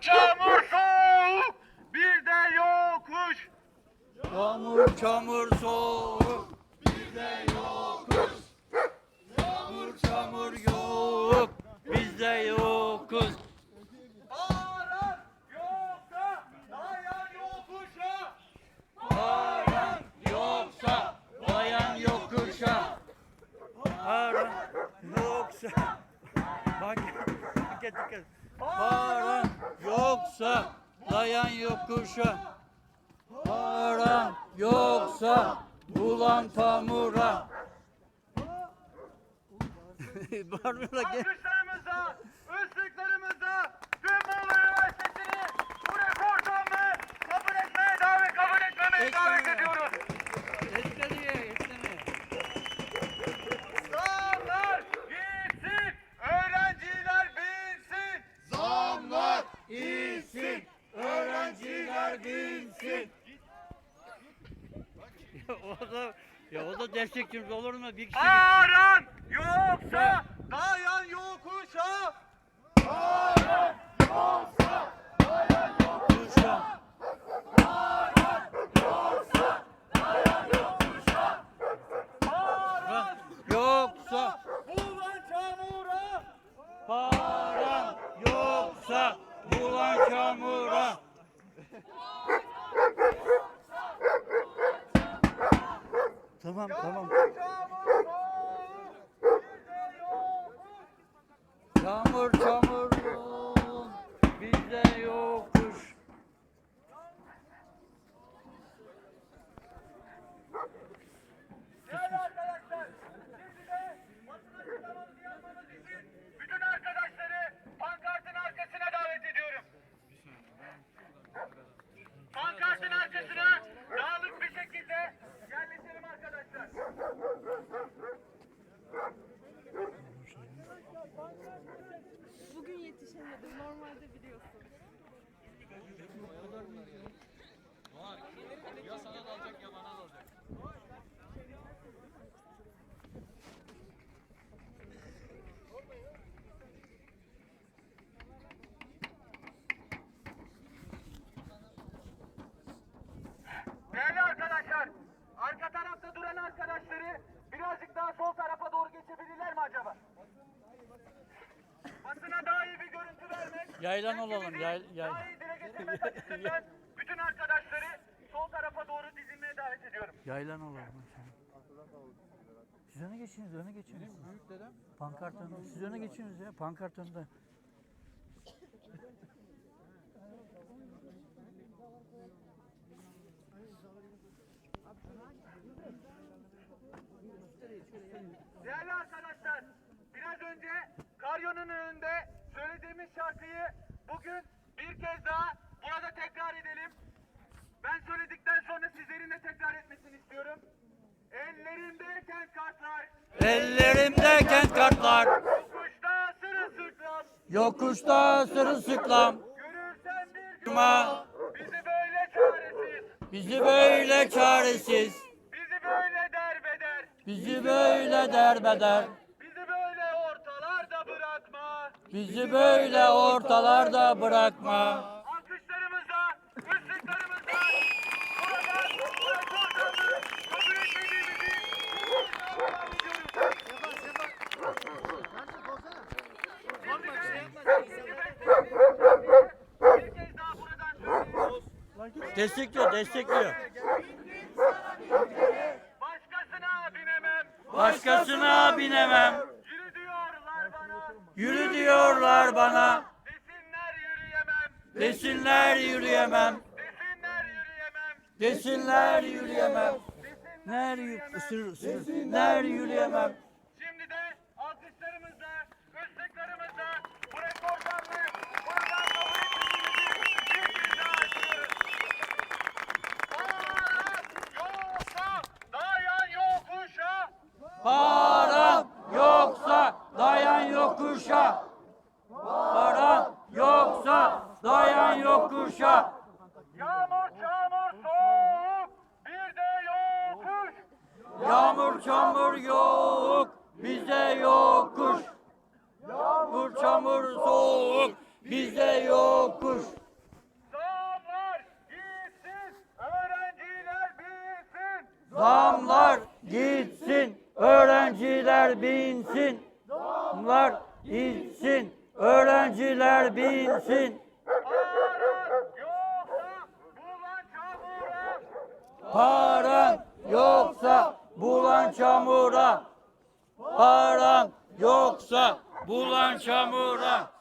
çamur soğuk, bir de yokuş. Yağmur çamur soğuk bizde yokuz. Yağmur çamur yok bizde yokuz. Aran yoksa dayan yokuşa. Paran yoksa dayan yokuşa. Paran yoksa bak dikkat dikkat. Paran yoksa dayan yokuşa. Paran yoksa bulan pamura. Bağırmıyorlar. Alkışlarımızla, ıslıklarımızla tüm Muğla Üniversitesi'ni bu rekortamı kabul etmeye davet, kabul etmemeye davet Etmeye. ediyoruz. Etmediye etmediye. Zamlar gitsin, öğrenciler bilsin. Zamlar insin, öğrenciler bilsin. Ya o da ya o da destekçimiz olur mu? Bir kişi Aran yoksa dayan yokuşa. yokuşa. Aran Yoksa bulan çamura. paran yoksa bulan çamura. Tamam tamam. Yağmur çamur yok, bizde yokuş. Değerli arkadaşlar, şimdi de basın açıklamamızı yapmamız için bütün arkadaşları pankartın arkasına davet ediyorum. Pankartın arkasına dağılık bir şekilde yerleşelim arkadaşlar. Bugün yetişemedim. Normalde biliyorsun. Değerli arkadaşlar, arka tarafta duran arkadaşları birazcık daha sol tarafa doğru geçebilirler mi acaba? Basına daha iyi bir görüntü vermek. Yaylan olalım, yay- yay- açısından bütün arkadaşları sol tarafa doğru dizilmeye davet ediyorum. Yaylan olalım. Siz öne geçiniz, öne geçiniz. Büyük dedem. Pankart önde. Siz öne geçiniz ya, pankart önde. Değerli arkadaşlar, biraz önce Karyon'un önünde bugün bir kez daha burada tekrar edelim. Ben söyledikten sonra sizlerin de tekrar etmesini istiyorum. Ellerimdeyken kartlar, Ellerimde kent kartlar, yokuşta sırılsıklam, yokuşta sırılsıklam. görürsen bir Durma, bizi böyle çaresiz, bizi böyle çaresiz, bizi böyle derbeder, bizi böyle derbeder, bizi böyle ortalarda bırakma. Bizi böyle ortalarda bırakma. Alkışlarımızla, ıslıklarımızla buradan bu rekortamı kabul etmediğimizi devam ediyoruz. Bir kez daha buradan söylüyoruz. Destekliyor, destekliyor. Başkasına binemem. Başkasına binemem. Yürü diyorlar bana. Desinler yürüyemem. Desinler yürüyemem. Desinler yürüyemem. Desinler yürüyemem. Desinler yürüyemem. Ner yürüyemem. Şimdi de alkışlarımızla, ıslıklarımızla bu rekordanlığı buradan kabul etmediğimizi bir kez daha açıyoruz. Paran yoksa dayan yokuşa. Param yoksa dayan yokuşa. Param yoksa dayan yokuşa. Yağmur çamur soğuk bir de yokuş. Yağmur çamur yok, bize yokuş. Yağmur çamur soğuk, bizde yokuş. Zamlar gitsin, öğrenciler bilsin. Zamlar gitsin, öğrenciler binsin. Zamlar gitsin, öğrenciler binsin. Paran yoksa bulan çamura. Paran yoksa bulan çamura.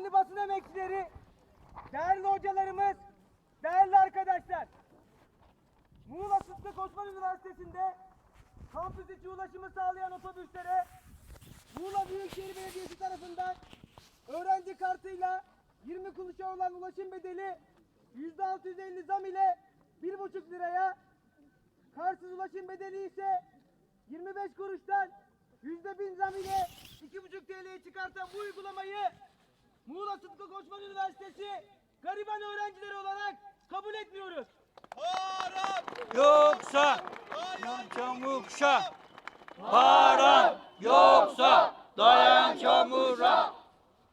Değerli basın emekçileri, değerli hocalarımız, değerli arkadaşlar. Muğla Sıtkı Koçman Üniversitesi'nde kampüs içi ulaşımı sağlayan otobüslere Muğla Büyükşehir Belediyesi tarafından öğrenci kartıyla 20 kuruşa olan ulaşım bedeli %650 zam ile 1,5 liraya, kartsız ulaşım bedeli ise 25 kuruştan %1000 zam ile 2,5 TL'ye çıkartan bu uygulamayı Muğla Sıtkı Koçman Üniversitesi gariban öğrencileri olarak kabul etmiyoruz. Yoksa dayan çamurşa. Paran yoksa dayan çamura.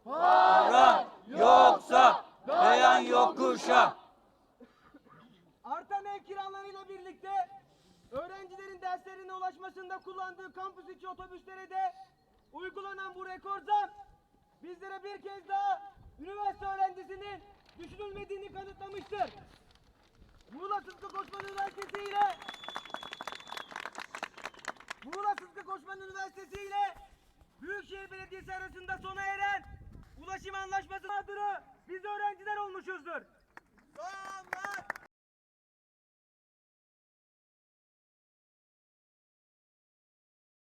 Paran yoksa dayan yokuşa. Artan ev kiralarıyla birlikte öğrencilerin derslerine ulaşmasında kullandığı kampüs içi otobüslere de uygulanan bu rekor zam bizlere bir kez daha üniversite öğrencisinin düşünülmediğini kanıtlamıştır. Muğla Sıtkı Koçman Üniversitesi ile Muğla Sıtkı Koçman Üniversitesi ile Büyükşehir Belediyesi arasında sona eren ulaşım anlaşması mağduru biz öğrenciler olmuşuzdur.